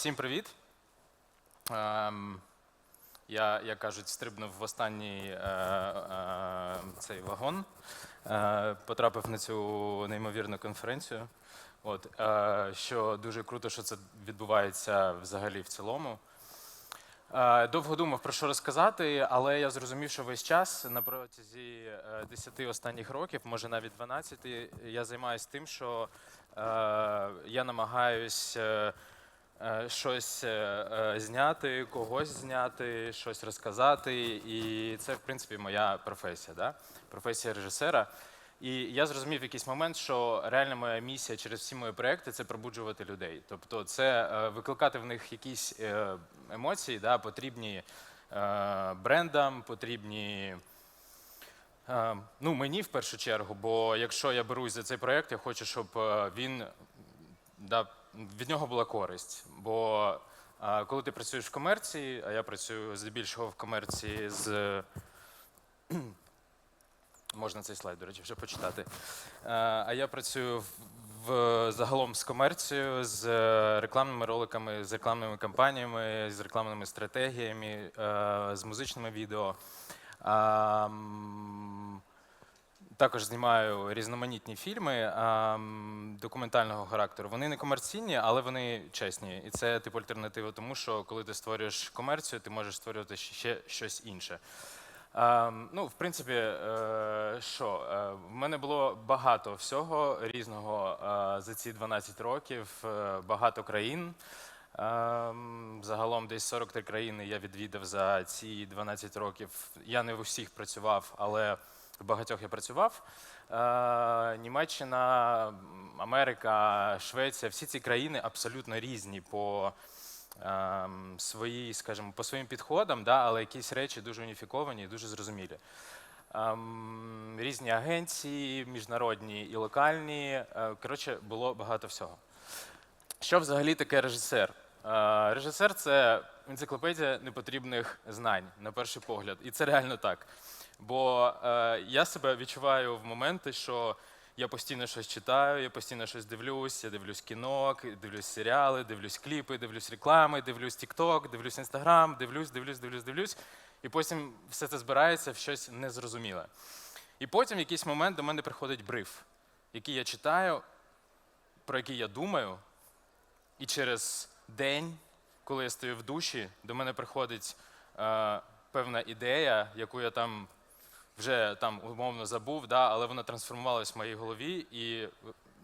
Всім привіт. Ем, Я, як кажуть, стрибнув в останній е, е, цей вагон, е, потрапив на цю неймовірну конференцію. От, е, що дуже круто, що це відбувається взагалі в цілому. Е, Довго думав про що розказати, але я зрозумів, що весь час на протязі е, 10 останніх років, може навіть 12, я займаюся тим, що е, я намагаюсь е, е, щось е, е, зняти, когось зняти, щось розказати. І це, в принципі, моя професія, да? професія режисера. І я зрозумів в якийсь момент, що реальна моя місія через всі мої проекти це пробуджувати людей. Тобто, це е, викликати в них якісь е, емоції, да, потрібні е, брендам, потрібні. е, Ну, мені в першу чергу, бо якщо я берусь за цей проект, я хочу, щоб е, він да, від нього була користь. Бо коли ти працюєш в комерції, а я працюю здебільшого в комерції з Можна цей слайд, до речі, вже почитати. А я працюю в, загалом з комерцією, з рекламними роликами, з рекламними кампаніями, з рекламними стратегіями, з музичними відео. Також знімаю різноманітні фільми документального характеру. Вони не комерційні, але вони чесні. І це типу альтернатива тому, що коли ти створюєш комерцію, ти можеш створювати ще щось інше. Ну, в принципі, е, що, е, в мене було багато всього різного е, за ці 12 років, багато країн. Загалом десь 43 країни я відвідав за ці 12 років. Я не в усіх працював, але в багатьох я працював. Е, Німеччина, Америка, Швеція всі ці країни абсолютно різні по ем, свої, скажімо, по своїм підходам, да, але якісь речі дуже уніфіковані і дуже зрозумілі. Ем, різні агенції, міжнародні і локальні. Е, Коротше, було багато всього. Що взагалі таке режисер? Е, Режисер це енциклопедія непотрібних знань, на перший погляд. І це реально так. Бо е, я себе відчуваю в моменти, що я постійно щось читаю, я постійно щось дивлюсь, я дивлюсь кіно, дивлюсь серіали, дивлюсь кліпи, дивлюсь реклами, дивлюсь TikTok, дивлюсь Instagram, дивлюсь, дивлюсь, дивлюсь, дивлюсь. І потім все це збирається в щось незрозуміле. І потім в якийсь момент до мене приходить бриф, який я читаю, про який я думаю, і через день, коли я стою в душі, до мене приходить е, певна ідея, яку я там вже там умовно забув, да, але вона трансформувалась в моїй голові і е,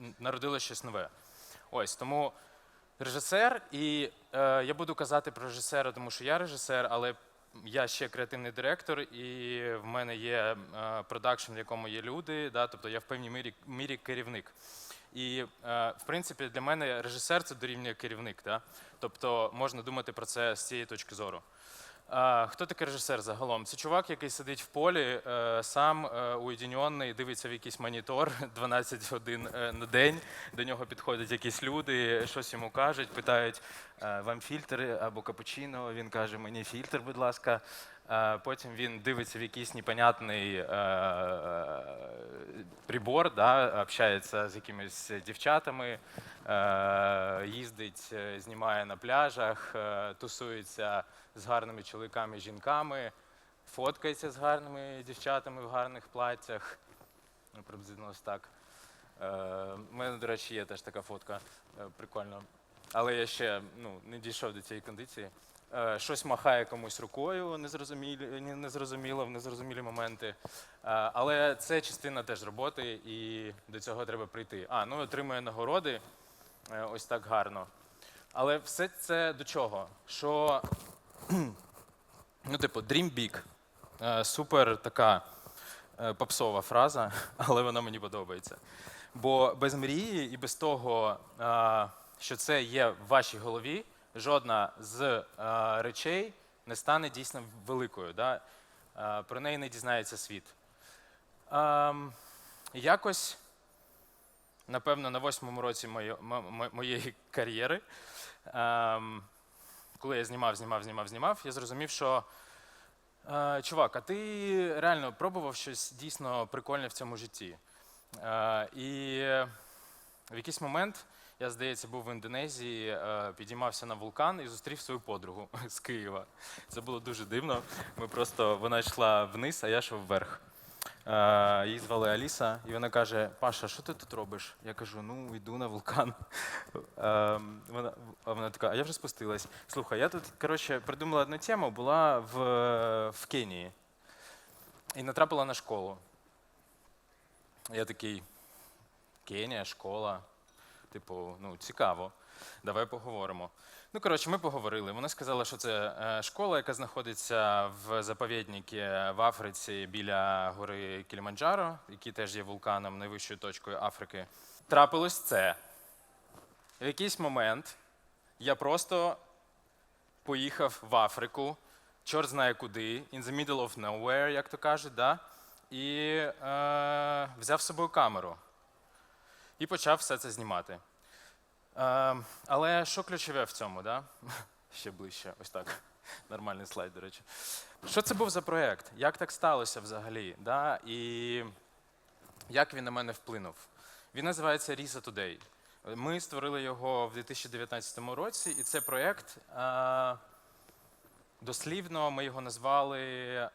н- народило щось нове. Ось тому режисер, і е, я буду казати про режисера, тому що я режисер, але я ще креативний директор, і в мене є е, продакшн, в якому є люди, да, тобто я в певній мірі, мірі керівник. І е, в принципі для мене режисер це дорівнює керівник. Да? Тобто можна думати про це з цієї точки зору. Хто такий режисер загалом? Це чувак, який сидить в полі, е, сам е, уєдиньонний, дивиться в якийсь монітор 12 годин е, на день. До нього підходять якісь люди, щось йому кажуть, питають, вам фільтр або капучино. Він каже, мені фільтр, будь ласка. Потім він дивиться в якийсь непонятний прибор, да, общається з якимись дівчатами, їздить, знімає на пляжах, тусується з гарними чоловіками, і жінками, фоткається з гарними дівчатами в гарних платтях. Ну, приблизно ось так. Е, У мене, до речі, є теж така фотка, е, прикольно. Але я ще ну, не дійшов до цієї кондиції. Е, Щось махає комусь рукою незрозумілі, незрозуміло, в незрозумілі моменти. Е, Але це частина теж роботи, і до цього треба прийти. А, ну отримує нагороди е, ось так гарно. Але все це до чого? Що, ну, типу, dream big. Е, Супер така е, попсова фраза, але вона мені подобається. Бо без мрії і без того, е, що це є в вашій голові, жодна з речей не стане дійсно великою. Да? Про неї не дізнається світ. Ем, Якось, напевно, на восьмому році моєї кар'єри, ем, коли я знімав, знімав, знімав, знімав, я зрозумів, що е, чувак, а ти реально пробував щось дійсно прикольне в цьому житті. Е, і в якийсь момент Я, здається, був в Індонезії, е, підіймався на вулкан і зустрів свою подругу з Києва. Це було дуже дивно. Ми просто вона йшла вниз, а я йшов вверх. Е, Її звали Аліса, і вона каже: Паша, що ти тут робиш? Я кажу, ну йду на вулкан. Е, Вона, вона така, а я вже спустилась. Слухай, я тут коротше придумала одну тему, була в, в Кенії і натрапила на школу. Я такий, Кенія, школа. Типу, ну, цікаво. Давай поговоримо. Ну, коротше, ми поговорили. Вона сказала, що це е, школа, яка знаходиться в заповіднику в Африці біля гори Кіліманджаро, який теж є вулканом, найвищою точкою Африки. Трапилось це. В якийсь момент я просто поїхав в Африку, чорт знає куди, in the middle of nowhere, як то кажуть, да? і е, взяв з собою камеру і почав все це знімати. Е, але що ключове в цьому, да? Ще ближче, ось так. Нормальний слайд, до речі. Що це був за проєкт? Як так сталося взагалі? Да? І як він на мене вплинув? Він називається Risa Today. Ми створили його в 2019 році, і це проєкт. Е, дослівно ми його назвали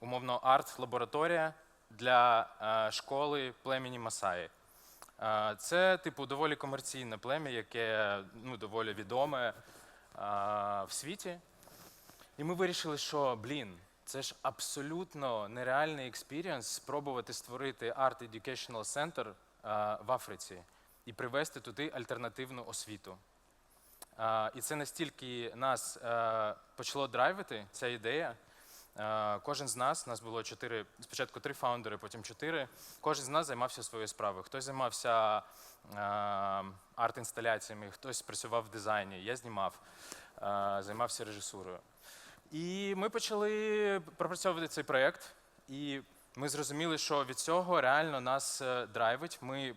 умовно арт-лабораторія для е, школи племені Масаї. Це, типу, доволі комерційне плем'я, яке ну, доволі відоме в світі. І ми вирішили, що блін, це ж абсолютно нереальний експірієнс спробувати створити Art Educational Center в Африці і привести туди альтернативну освіту. І це настільки нас почало драйвити, ця ідея. Е, Кожен з нас, нас було чотири, спочатку три фаундери, потім чотири. Кожен з нас займався своєю справою. Хтось займався е, арт-інсталяціями, хтось працював в дизайні, я знімав, е, займався режисурою. І ми почали пропрацьовувати цей проєкт, і ми зрозуміли, що від цього реально нас драйвить. Ми,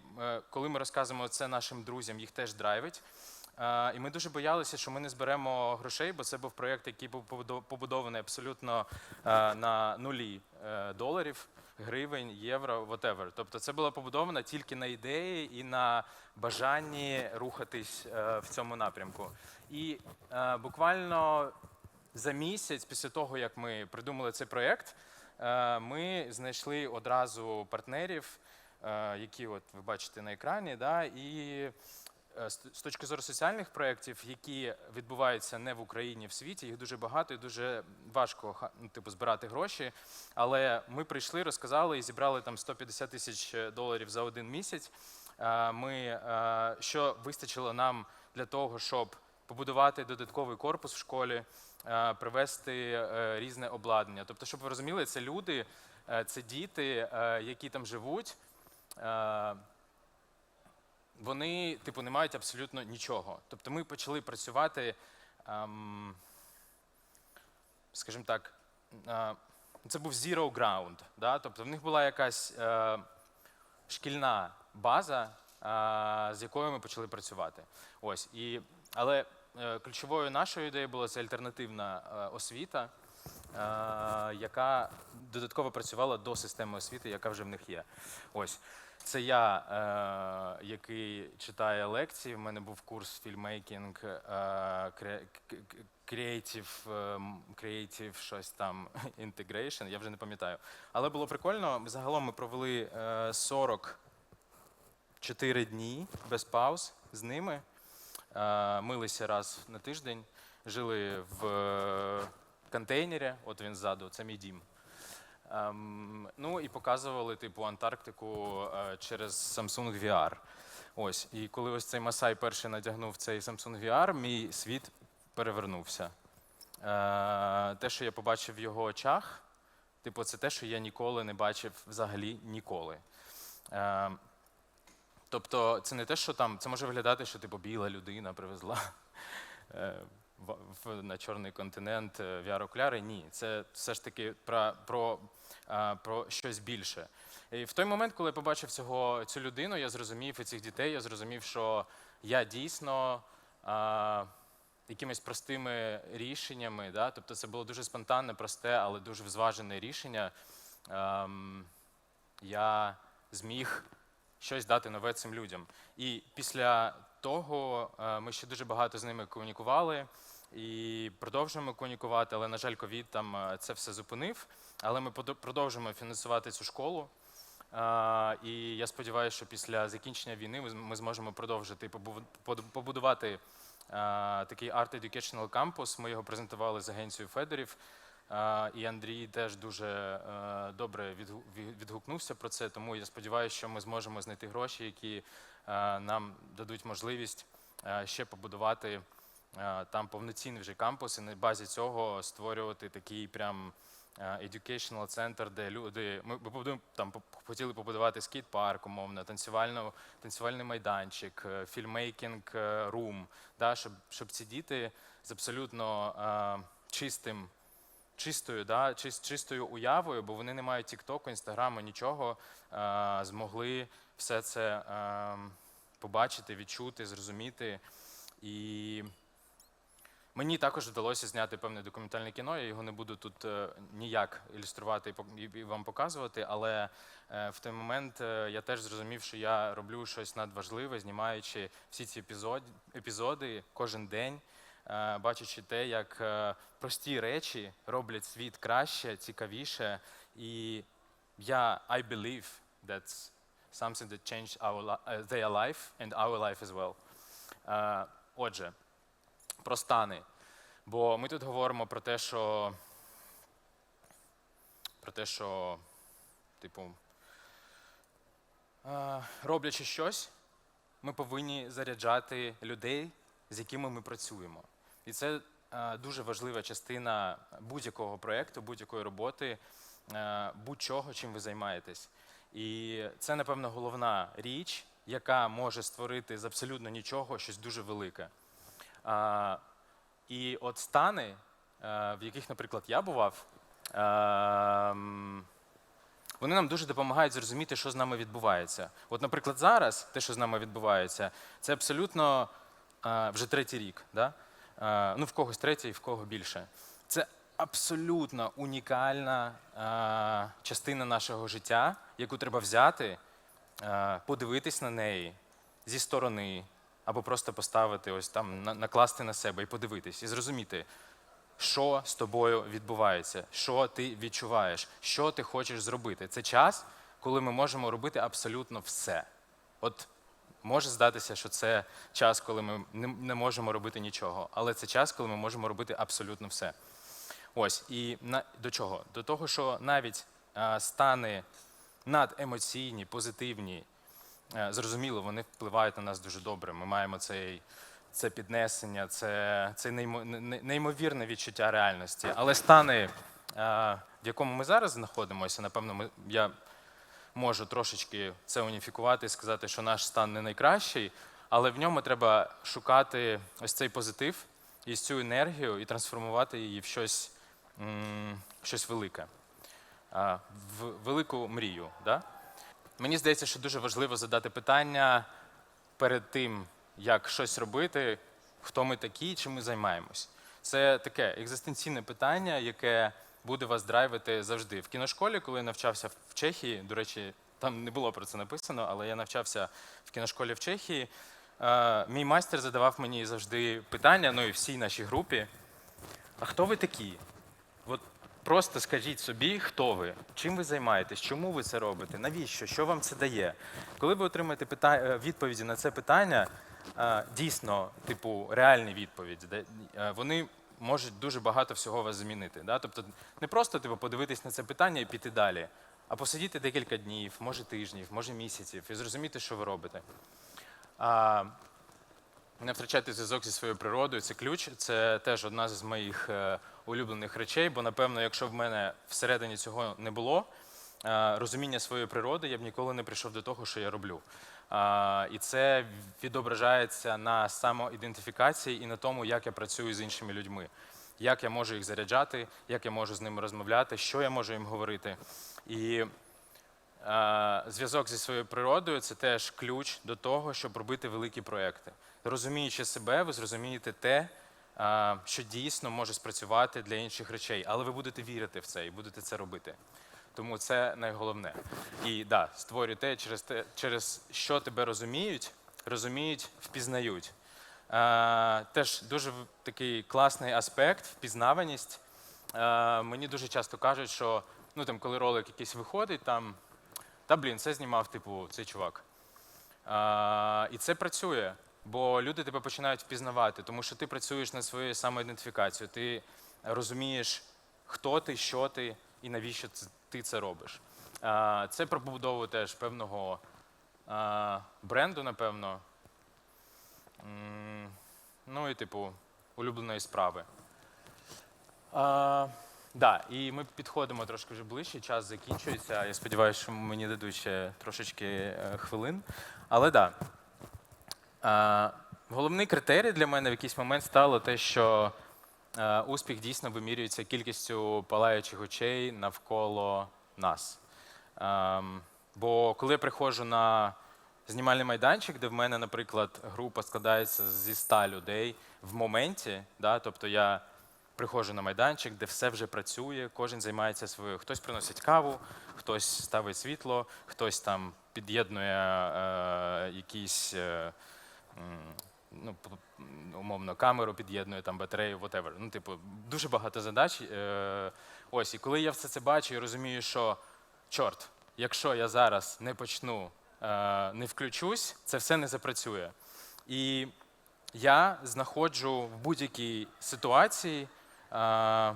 коли ми розказуємо це нашим друзям, їх теж драйвить. Е, І ми дуже боялися, що ми не зберемо грошей, бо це був проєкт, який був побудований абсолютно е, на нулі е, доларів, гривень, євро, whatever. Тобто це було побудовано тільки на ідеї і на бажанні рухатись в цьому напрямку. І буквально за місяць після того, як ми придумали цей проєкт, ми знайшли одразу партнерів, які от ви бачите на екрані, да, і з з точки зору соціальних проєктів, які відбуваються не в Україні, в світі, їх дуже багато і дуже важко ну, типу, збирати гроші. Але ми прийшли, розказали і зібрали там 150 тисяч доларів за один місяць. Е, Ми, е, що вистачило нам для того, щоб побудувати додатковий корпус в школі, е, привезти е, різне обладнання. Тобто, щоб ви розуміли, це люди, е, це діти, е, які там живуть. Вони, типу, не мають абсолютно нічого. Тобто ми почали працювати, ем, скажімо так, е, це був zero ground. Да? Тобто в них була якась е, шкільна база, е, з якою ми почали працювати. Ось. І, але е, ключовою нашою ідеєю була це альтернативна е, освіта, е, яка додатково працювала до системи освіти, яка вже в них є. Ось. Це я, е, який читає лекції. У мене був курс фільмейкінг, е, кре- к- к- creative, е, creative щось там, integration, я вже не пам'ятаю. Але було прикольно. Загалом ми провели е, 44 дні без пауз з ними. Е, Милися раз на тиждень, жили в е, контейнері, от він ззаду, це мій дім. Ем, ну і показували типу Антарктику е, через Samsung VR. Ось. І коли ось цей Масай перший надягнув цей Samsung VR, мій світ перевернувся. Е, те, що я побачив в його очах, типу, це те, що я ніколи не бачив взагалі ніколи. Е, тобто, це не те, що там, це може виглядати, що типу біла людина привезла е, на чорний континент е, VR-окуляри. Ні, це все ж таки про, про, а, про щось більше. І в той момент, коли я побачив цього, цю людину, я зрозумів і цих дітей, я зрозумів, що я дійсно а, якимись простими рішеннями, да? тобто це було дуже спонтанне, просте, але дуже зважене рішення. ем, я зміг щось дати нове цим людям. І після того, е, ми ще дуже багато з ними комунікували і продовжуємо комунікувати, але, на жаль, ковід там е, це все зупинив. Але ми продовжуємо фінансувати цю школу. Е, І я сподіваюся, що після закінчення війни ми зможемо продовжити побу- побудувати такий Art Educational Campus. Ми його презентували з агенцією Федорів. Е, І Андрій теж дуже добре відгу- відгукнувся про це. Тому я сподіваюся, що ми зможемо знайти гроші, які нам дадуть можливість е, ще побудувати е, там повноцінний вже кампус, і на базі цього створювати такий прям е, educational центр, де люди. Ми побудуємо там хотіли побудувати скейт-парк, умовно, танцювальну, танцювальний майданчик, е, фільмейкінг е, рум, да, щоб, щоб ці діти з абсолютно е, чистим чистою, да, чис- чистою уявою, бо вони не мають Тіктоку, Інстаграму, нічого, е, змогли все це е, побачити, відчути, зрозуміти. І мені також вдалося зняти певне документальне кіно. Я його не буду тут е, ніяк ілюструвати і вам показувати, але в той момент я теж зрозумів, що я роблю щось надважливе, знімаючи всі ці епізод, епізоди кожен день бачачи те, як е, прості речі роблять світ краще, цікавіше. І я I believe that's something that changed our uh, their life and our life as well. Е, Отже, про стани. Бо ми тут говоримо про те, що про те, що, типу, е, роблячи щось, ми повинні заряджати людей, з якими ми працюємо. І це е, дуже важлива частина будь-якого проєкту, будь-якої роботи, е, будь-чого, чим ви займаєтесь. І це, напевно, головна річ, яка може створити з абсолютно нічого щось дуже велике. І от стани, е, в яких, наприклад, я бував, вони нам дуже допомагають зрозуміти, що з нами відбувається. От, наприклад, зараз те, що з нами відбувається, це абсолютно вже третій рік. Да? Е, ну, в когось третій, в кого більше. Це абсолютно унікальна е, частина нашого життя, яку треба взяти, е, подивитись на неї зі сторони, або просто поставити ось там, на- накласти на себе і подивитись, і зрозуміти, що з тобою відбувається, що ти відчуваєш, що ти хочеш зробити. Це час, коли ми можемо робити абсолютно все. От може здатися, що це час, коли ми не, можемо робити нічого, але це час, коли ми можемо робити абсолютно все. Ось і на, до чого? До того, що навіть а, стани надемоційні, позитивні, е, зрозуміло, вони впливають на нас дуже добре. Ми маємо цей, це піднесення, це, це неймо- не- не- неймовірне відчуття реальності. Але стани, в якому ми зараз знаходимося, напевно, ми, я можу трошечки це уніфікувати і сказати, що наш стан не найкращий, але в ньому треба шукати ось цей позитив і цю енергію і трансформувати її в щось, щось велике, в велику мрію. Да? Мені здається, що дуже важливо задати питання перед тим, як щось робити, хто ми такі, чим ми займаємось. Це таке екзистенційне питання, яке буде вас драйвити завжди. В кіношколі, коли навчався в Чехії, до речі, там не було про це написано, але я навчався в кіношколі в Чехії. Е, мій майстер задавав мені завжди питання, ну і всій нашій групі. А хто ви такі? От просто скажіть собі, хто ви, чим ви займаєтесь, чому ви це робите, навіщо, що вам це дає? Коли ви отримаєте пита- е, відповіді на це питання, е, дійсно, типу, реальні відповіді, вони можуть дуже багато всього вас змінити. Да? Тобто не просто типу, подивитись на це питання і піти далі, а посидіти декілька днів, може тижнів, може місяців, і зрозуміти, що ви робите. А, не втрачати зв'язок зі своєю природою це ключ. Це теж одна з моїх е, улюблених речей, бо напевно, якщо в мене всередині цього не було, е, розуміння своєї природи, я б ніколи не прийшов до того, що я роблю. І це відображається на самоідентифікації і на тому, як я працюю з іншими людьми, як я можу їх заряджати, як я можу з ними розмовляти, що я можу їм говорити. І зв'язок зі своєю природою це теж ключ до того, щоб робити великі проекти. Розуміючи себе, ви зрозумієте те, що дійсно може спрацювати для інших речей, але ви будете вірити в це і будете це робити. Тому це найголовне. І да, створюй те, через те, через що тебе розуміють, розуміють, впізнають. Е, теж дуже такий класний аспект, впізнаваність. Е, мені дуже часто кажуть, що ну, там, коли ролик якийсь виходить, там, та блін, це знімав, типу, цей чувак. А, і це працює, бо люди тебе починають впізнавати, тому що ти працюєш над своєю самоідентифікацією, ти розумієш, хто ти, що ти і навіщо це- ти це робиш. Це про побудову теж певного бренду, напевно. Ну і, типу, улюбленої справи. А, да, і ми підходимо трошки вже ближче, час закінчується. Я сподіваюся, що мені дадуть ще трошечки е, хвилин. Але да. Головний критерій для мене в якийсь момент стало те, що успіх дійсно вимірюється кількістю палаючих очей навколо нас. Ем, бо коли я приходжу на знімальний майданчик, де в мене, наприклад, група складається зі ста людей в моменті, да, тобто я приходжу на майданчик, де все вже працює, кожен займається своєю. Хтось приносить каву, хтось ставить світло, хтось там під'єднує е, якісь. Е, Ну, умовно, камеру під'єднує, там батарею, whatever. Ну, типу, дуже багато задач. Е, ось, і коли я все це бачу і розумію, що чорт, якщо я зараз не почну, е, не включусь, це все не запрацює. І я знаходжу в будь-якій ситуації е,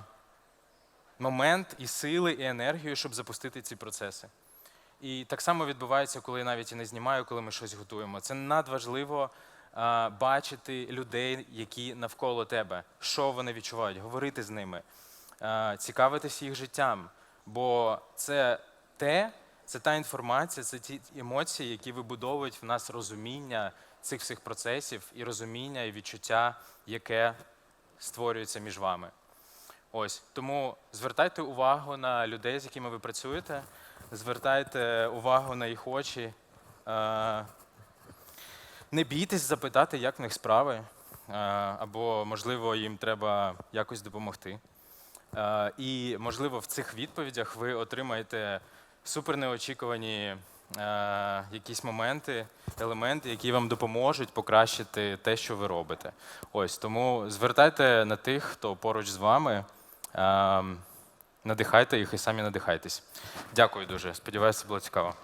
момент і сили, і енергію, щоб запустити ці процеси. І так само відбувається, коли я навіть і не знімаю, коли ми щось готуємо. Це надважливо бачити людей, які навколо тебе, що вони відчувають, говорити з ними, цікавитись їх життям. Бо це те, це та інформація, це ті емоції, які вибудовують в нас розуміння цих всіх процесів і розуміння і відчуття, яке створюється між вами. Ось тому звертайте увагу на людей, з якими ви працюєте, звертайте увагу на їх очі. Не бійтесь запитати, як в них справи, е, або, можливо, їм треба якось допомогти. Е, І, можливо, в цих відповідях ви отримаєте супернеочікувані е, якісь моменти, елементи, які вам допоможуть покращити те, що ви робите. Ось тому звертайте на тих, хто поруч з вами. Надихайте їх і самі надихайтесь. Дякую дуже. Сподіваюся, це було цікаво.